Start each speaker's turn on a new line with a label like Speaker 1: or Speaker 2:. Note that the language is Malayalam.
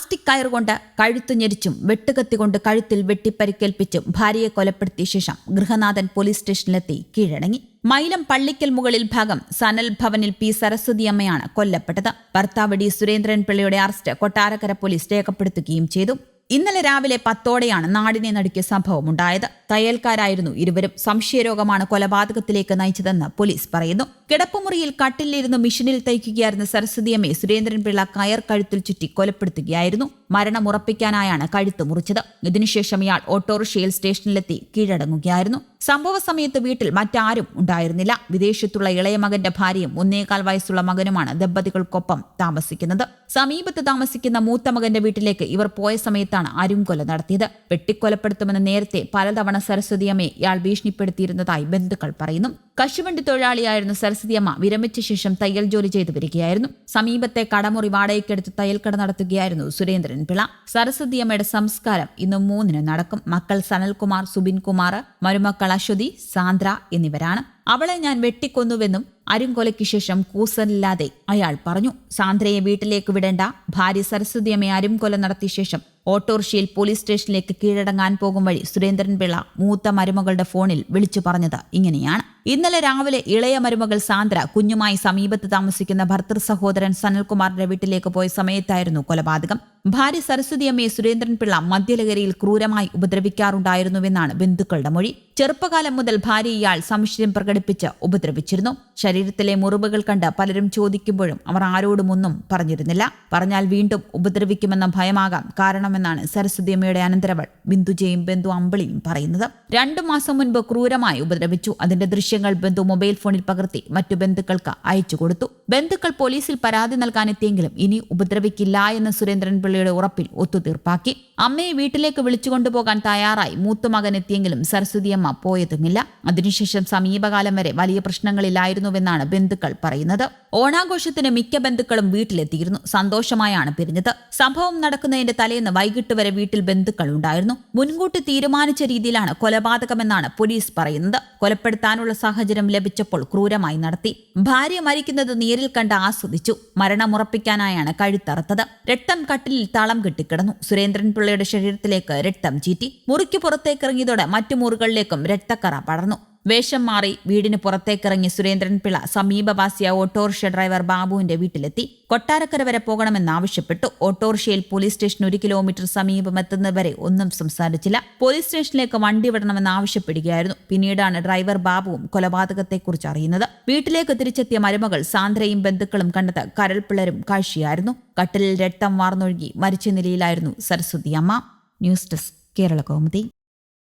Speaker 1: പ്ലാസ്റ്റിക് കയർ കൊണ്ട് കഴുത്തു ഞെരിച്ചും വെട്ടുകത്തി കൊണ്ട് കഴുത്തിൽ വെട്ടിപ്പരിക്കേൽപ്പിച്ചും ഭാര്യയെ കൊലപ്പെടുത്തിയ ശേഷം ഗൃഹനാഥൻ പോലീസ് സ്റ്റേഷനിലെത്തി കീഴടങ്ങി. മൈലം പള്ളിക്കൽ മുകളിൽ ഭാഗം സനൽ ഭവനിൽ പി സരസ്വതിയമ്മയാണ് കൊല്ലപ്പെട്ടത്. ഭർത്താവ് ഡി സുരേന്ദ്രൻ പിള്ളയുടെ അറസ്റ്റ് കൊട്ടാരക്കര പോലീസ് രേഖപ്പെടുത്തുകയും ചെയ്തു. ഇന്നലെ രാവിലെ പത്തോടെയാണ് നാടിനെ നടുക്കിയ സംഭവം ഉണ്ടായത്. തയ്യൽക്കാരായിരുന്നു ഇരുവരും. സംശയരോഗമാണ് കൊലപാതകത്തിലേക്ക് നയിച്ചതെന്ന് പോലീസ് പറയുന്നു. കിടപ്പുമുറിയിൽ കട്ടിലിരുന്ന് മിഷനിൽ തയ്ക്കുകയായിരുന്ന സരസ്വതിയമ്മയെ സുരേന്ദ്രൻപിള്ള കയർ കഴുത്തിൽ ചുറ്റി കൊലപ്പെടുത്തുകയായിരുന്നു. മരണം ഉറപ്പിക്കാനായാണ് കഴുത്ത് മുറിച്ചത്. ഇതിനുശേഷം ഇയാൾ ഓട്ടോറിക്ഷയിൽ സ്റ്റേഷനിലെത്തി കീഴടങ്ങുകയായിരുന്നു. സംഭവ സമയത്ത് വീട്ടിൽ മറ്റാരും ഉണ്ടായിരുന്നില്ല. വിദേശത്തുള്ള ഇളയ മകന്റെ ഭാര്യയും ഒന്നേകാൽ വയസ്സുള്ള മകനുമാണ് ദമ്പതികൾക്കൊപ്പം താമസിക്കുന്നത്. സമീപത്ത് താമസിക്കുന്ന മൂത്ത മകന്റെ വീട്ടിലേക്ക് ഇവർ പോയ സമയത്താണ് അരുംകൊല നടത്തിയത്. വെട്ടിക്കൊലപ്പെടുത്തുമെന്ന് നേരത്തെ പലതവണ സരസ്വതിയമ്മയെ ഇയാൾ ഭീഷണിപ്പെടുത്തിയിരുന്നതായി ബന്ധുക്കൾ പറയുന്നു. കശുവണ്ടി തൊഴിലാളിയായിരുന്ന സരസ്വതിയമ്മ വിരമിച്ച ശേഷം തയ്യൽ ജോലി ചെയ്തു വരികയായിരുന്നു. സമീപത്തെ കടമുറി വാടകയ്ക്കെടുത്ത് തയ്യൽക്കട നടത്തുകയായിരുന്നു സുരേന്ദ്രൻ പിള്ള. സരസ്വതിയമ്മയുടെ സംസ്കാരം ഇന്ന് മൂന്നിന് നടക്കും. മക്കൾ സനൽകുമാർ സുബിൻകുമാർ മരുമക്കൾ അശ്വതി സാന്ദ്ര എന്നിവരാണ്. അവളെ ഞാൻ വെട്ടിക്കൊന്നുവെന്നും അരുംകൊലയ്ക്ക് ശേഷം കൂസലില്ലാതെ അയാൾ പറഞ്ഞു. സാന്ദ്രയെ വീട്ടിലേക്ക് വിടേണ്ട. ഭാര്യ സരസ്വതിയമ്മയെ അരുംകൊല നടത്തിയ ശേഷം ഓട്ടോറിക്ഷയിൽ പോലീസ് സ്റ്റേഷനിലേക്ക് കീഴടങ്ങാൻ പോകും വഴി സുരേന്ദ്രൻ പിള്ള മൂത്ത മരുമകളുടെ ഫോണിൽ വിളിച്ചു പറഞ്ഞത് ഇങ്ങനെയാണ്. ഇന്നലെ രാവിലെ ഇളയ മരുമകൾ സാന്ദ്ര കുഞ്ഞുമായി സമീപത്ത് താമസിക്കുന്ന ഭർത്തൃ സഹോദരൻ സനൽകുമാറിന്റെ വീട്ടിലേക്ക് പോയ സമയത്തായിരുന്നു കൊലപാതകം. ഭാര്യ സരസ്വതിയമ്മയെ സുരേന്ദ്രൻപിള്ള മദ്യലഹരിയിൽ ക്രൂരമായി ഉപദ്രവിക്കാറുണ്ടായിരുന്നുവെന്നാണ് ബന്ധുക്കളുടെ മൊഴി. ചെറുപ്പകാലം മുതൽ ഭാര്യ ഇയാൾ സംശയം പ്രകടിപ്പിച്ച് ഉപദ്രവിച്ചിരുന്നു. ശരീരത്തിലെ മുറിവുകൾ കണ്ട് പലരും ചോദിക്കുമ്പോഴും അവർ ആരോടും ഒന്നും പറഞ്ഞിരുന്നില്ല. പറഞ്ഞാൽ വീണ്ടും ഉപദ്രവിക്കുമെന്ന ഭയമാകാം കാരണമെന്നാണ് സരസ്വതിയമ്മയുടെ അനന്തരവൾ ബിന്ദുജയും ബന്ധു അമ്പിളിയും പറയുന്നത്. രണ്ടു മാസം മുൻപ് ക്രൂരമായി ഉപദ്രവിച്ചു. അതിന്റെ ദൃശ്യങ്ങൾ ബന്ധു മൊബൈൽ ഫോണിൽ പകർത്തി മറ്റു ബന്ധുക്കൾക്ക് അയച്ചു കൊടുത്തു. ബന്ധുക്കൾ പോലീസിൽ പരാതി നൽകാനെത്തിയെങ്കിലും ഇനി ഉപദ്രവിക്കില്ല എന്ന് സുരേന്ദ്രൻ പിള്ളയുടെ ഉറപ്പിൽ ഒത്തുതീർപ്പാക്കി. അമ്മയെ വീട്ടിലേക്ക് വിളിച്ചുകൊണ്ടുപോകാൻ തയ്യാറായി മൂത്തുമകൻ എത്തിയെങ്കിലും സരസ്വതിയമ്മ പോയതുമില്ല അതിനുശേഷം സമീപകാലം വരെ വലിയ പ്രശ്നങ്ങളിലായിരുന്നുവെന്നാണ് ബന്ധുക്കൾ പറയുന്നത്. ഓണാഘോഷത്തിന് മിക്ക ബന്ധുക്കളും വീട്ടിലെത്തിയിരുന്നു. സന്തോഷമായാണ് പിരിഞ്ഞത്. സംഭവം നടക്കുന്നതിന്റെ തലേന്ന് വൈകിട്ട് വരെ വീട്ടിൽ ബന്ധുക്കൾ ഉണ്ടായിരുന്നു. മുൻകൂട്ടി തീരുമാനിച്ച രീതിയിലാണ് കൊലപാതകമെന്നാണ് പോലീസ് പറയുന്നത്. കൊലപ്പെടുത്താനുള്ള സാഹചര്യം ലഭിച്ചപ്പോൾ ക്രൂരമായി നടത്തി. ഭാര്യ മരിക്കുന്നത് നേരിൽ കണ്ട് ആസ്വദിച്ചു. മരണമുറപ്പിക്കാനായാണ് കഴുത്തറുത്തത്. രക്തം കട്ടിലിൽ തളം കെട്ടിക്കിടന്നു. സുരേന്ദ്രൻപിള്ളയുടെ ശരീരത്തിലേക്ക് രക്തം ചീറ്റി. മുറിക്ക് പുറത്തേക്കിറങ്ങിയതോടെ മറ്റു മുറികളിലേക്കും രക്തക്കറ പടർന്നു. വേഷം മാറി വീടിന് പുറത്തേക്കിറങ്ങി സുരേന്ദ്രൻ സുരേന്ദ്രൻപിള്ള സമീപവാസിയ ഓട്ടോറിക്ഷ ഡ്രൈവർ ബാബുവിന്റെ വീട്ടിലെത്തി. കൊട്ടാരക്കര വരെ പോകണമെന്നാവശ്യപ്പെട്ടു. ഓട്ടോറിക്ഷയിൽ പോലീസ് സ്റ്റേഷൻ ഒരു കിലോമീറ്റർ സമീപമെത്തുന്നവരെ ഒന്നും സംസാരിച്ചില്ല. പോലീസ് സ്റ്റേഷനിലേക്ക് വണ്ടി വിടണമെന്ന് ആവശ്യപ്പെടുകയായിരുന്നു പിന്നീടാണ് ഡ്രൈവർ ബാബുവും കൊലപാതകത്തെക്കുറിച്ച് അറിയുന്നത്. വീട്ടിലേക്ക് തിരിച്ചെത്തിയ മരുമകൾ സാന്ദ്രയും ബന്ധുക്കളും കണ്ടത് കരൾപ്പിള്ളരും കാഴ്ചയായിരുന്നു. കട്ടിലിൽ രക്തം വാർന്നൊഴുകി മരിച്ച നിലയിലായിരുന്നു സരസ്വതി അമ്മ. News desk Kerala Kaumudi.